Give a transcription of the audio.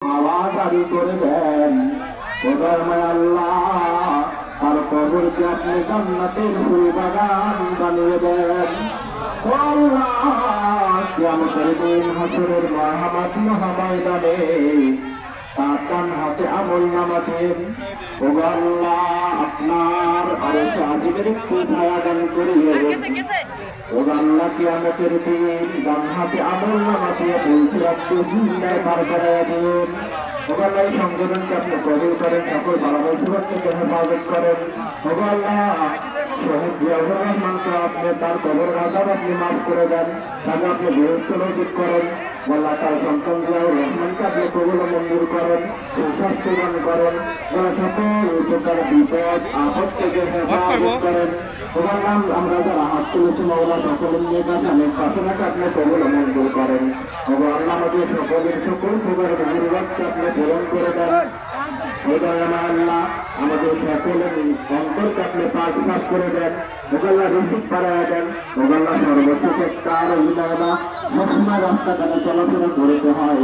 আওয়াজ আদি করে দেন। মায় আল্লাহ আর কবরকে আপনি জান্নাতের ফুল বাগান বানিয়ে দেন। কিয়ামতের দিন হাসরের মহামাত মহাময়দানে তার হাতে আমল নামাতেন ও আল্লাহ আপনার আরও সাজিবের একটু ছায়া দান করিয়ে ও আল্লাহ কিয়ামতের দিন ডান হাতে আমল নামাতে একটু জিন্দায় পার করে দিন আল্লাহ সংগঠনকে আপনি কবল করেন সকল ভালো সুরত হেফাজত করেন। ও আল্লাহ শহীদ জিয়াউর রহমানকে আপনি তার কবর আজাব আপনি মাফ করে দেন তাকে আপনি বৃহস্ত করেন। আল্লাহ তার সন্তান জিয়াউর রহমানকে আপনি কবল মঞ্জুর করেন সুস্বাস্থ্য দান করেন। ওরা সকল উপকার বিপদ আপদ থেকে হেফাজত করেন। নাম আমরা যারা হাত তুলেছি মাওলা সকলের নিয়ে কাছে অনেক পাশাপাশি আপনি কবল মঞ্জুর করেন। এবং আল্লাহ আমাদের সকলের সকল প্রকার আপনি পূরণ করে দেন। আল্লাহ, আমাদের সকলের অন্তর কাটলে পাঁচ পাঁচ করে দেন। মোগাল্লা রিসিভ পাড়ায় দেন। মোগাল্লা সর্বশেষ তার অভিনয় সবসময় রাস্তাঘাটে চলাফেরা করতে হয়।